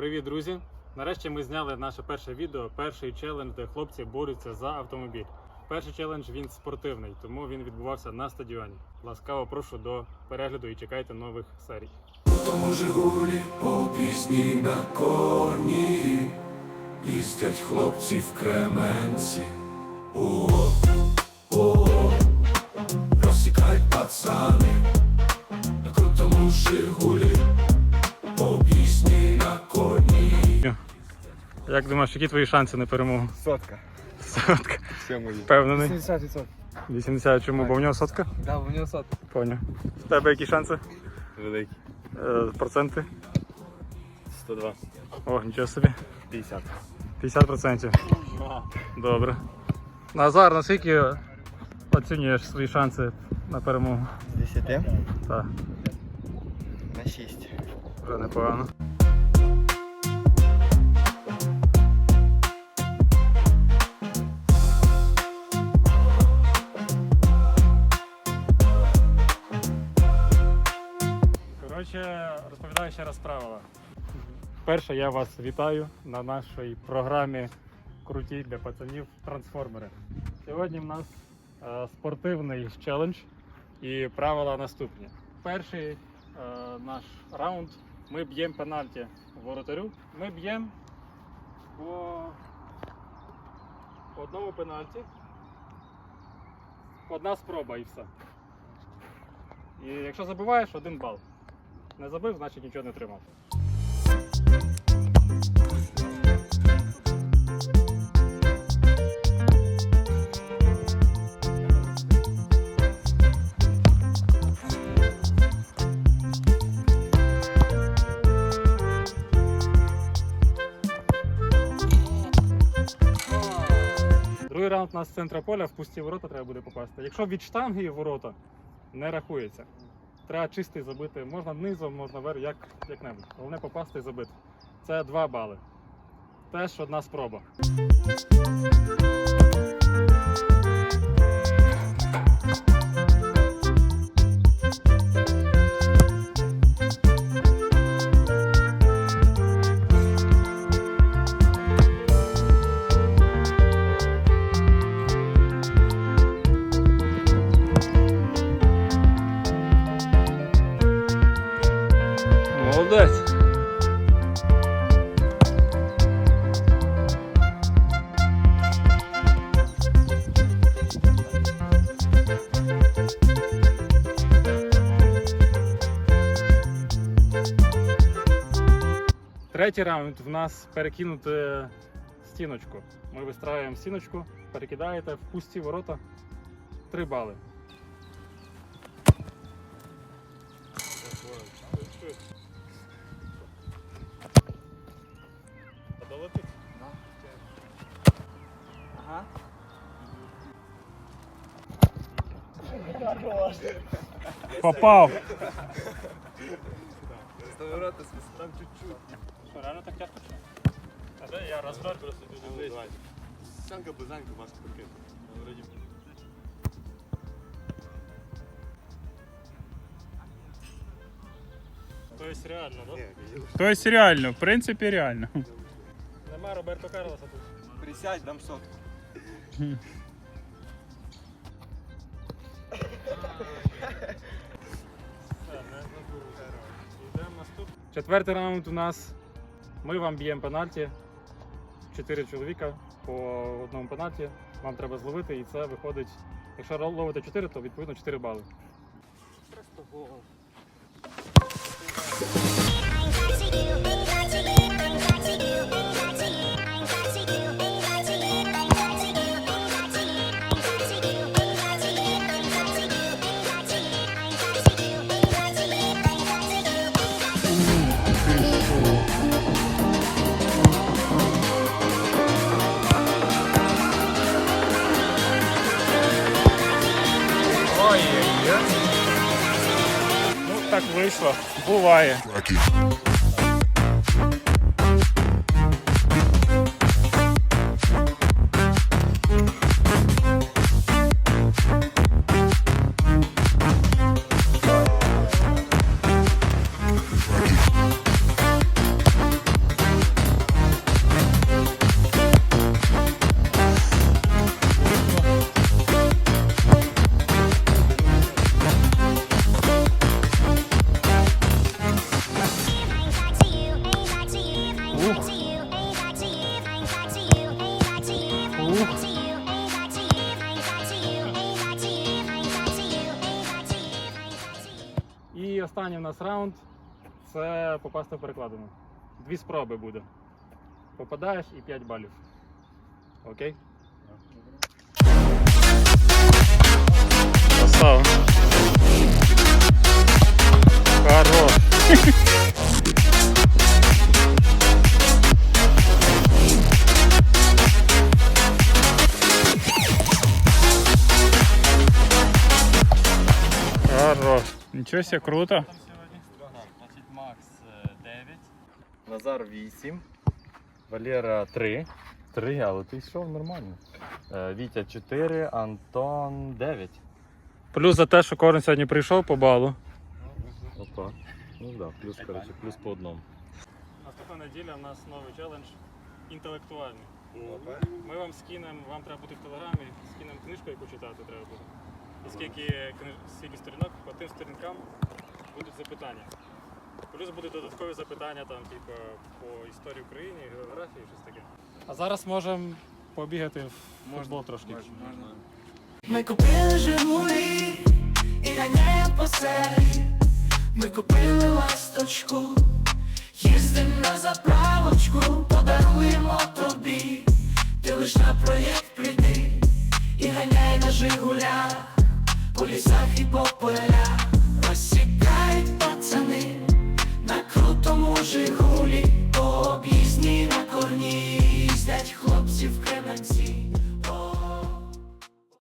Привіт, друзі! Нарешті ми зняли наше перше відео, перший челендж, де хлопці борються за автомобіль. Перший челендж він спортивний, тому він відбувався на стадіоні. Ласкаво прошу до перегляду і чекайте нових серій. Тому Жигулі по пісні на коні їздять хлопці в Кременці. О, о, розсікають пацани на крутому Жигулі Як думаєш, які твої шанси на перемогу? Сотка. Сотка. Все мої. Впевнений. 70%. 80 чому? Бо в нього сотка? Так, Да, у нього сотка. Поняв. В тебе які шанси? Великий. Е, проценти? 102. О, нічого собі. 50. 50%. Добре. Назар, наскільки оцінюєш свої шанси на перемогу? З 10 Так, на 6. вже непогано. Коротше, розповідаю ще раз правила. Перше, я вас вітаю на нашій програмі Круті для пацанів трансформери. Сьогодні в нас е, спортивний челендж і правила наступні. Перший е, наш раунд ми б'ємо пенальті воротарю. Ми б'ємо по одному пенальті. Одна спроба і все. І якщо забиваєш, один бал. Не забив, значить нічого не тримав. Другий раунд у нас з центра поля, в пусті ворота треба буде попасти. Якщо від штанги ворота не рахується. Треба чистий забити. Можна низом, можна вверх, як, як-небудь. Головне попасти і забити. Це 2 бали. Теж одна спроба. Третій раунд в нас перекинути стіночку. Ми вистраюємо стіночку, перекидаєте в пусті ворота. Три бали. Долетить? Ага. Попав! Там чуть-чуть. Що, реально так тяжко? чи? А де я розжар просто дуже Санка близанка вас прикинь. Вроді. Тобто реально, так? Ні, Тобто реально, в принципі реально. Нема Роберто Карлоса тут. Присядь, дам сотку. Все, не забув. Йдемо наступний. Четвертий раунд у нас. Ми вам б'ємо пенальті. Чотири чоловіка по одному пенальті. Вам треба зловити, і це виходить. Якщо ловите 4, то відповідно 4 бали. Просто гол. Так вийшло. Буває. Останній у нас раунд це попасти в перекладину. Дві спроби буде. Попадаєш і 5 балів. Окей? Красава. Хорош. Нічого себе, круто. Значить, Макс е, 9. Назар 8, Валера 3. 3, але ти йшов нормально. Е, Вітя 4, Антон 9. Плюс за те, що кожен сьогодні прийшов по балу. Опа. Ну так, да, плюс, коротше, плюс по одному. Наступна неділя у нас новий челендж інтелектуальний. Ми вам скинемо, вам треба бути в телеграмі, скинемо книжку, яку читати треба буде. І скільки, скільки сторінок, по тим сторінкам будуть запитання. Плюс будуть додаткові запитання там, типу, по історії України, географії, щось таке. А зараз можемо побігати в футбол трошки. Ми купили Жигулі і ганяємо по селі. Ми купили ласточку, їздим на заправочку, подаруємо тобі. Ти лиш на проєкт прийди і ганяй на Жигулях, по лісах і по полях. Розсікають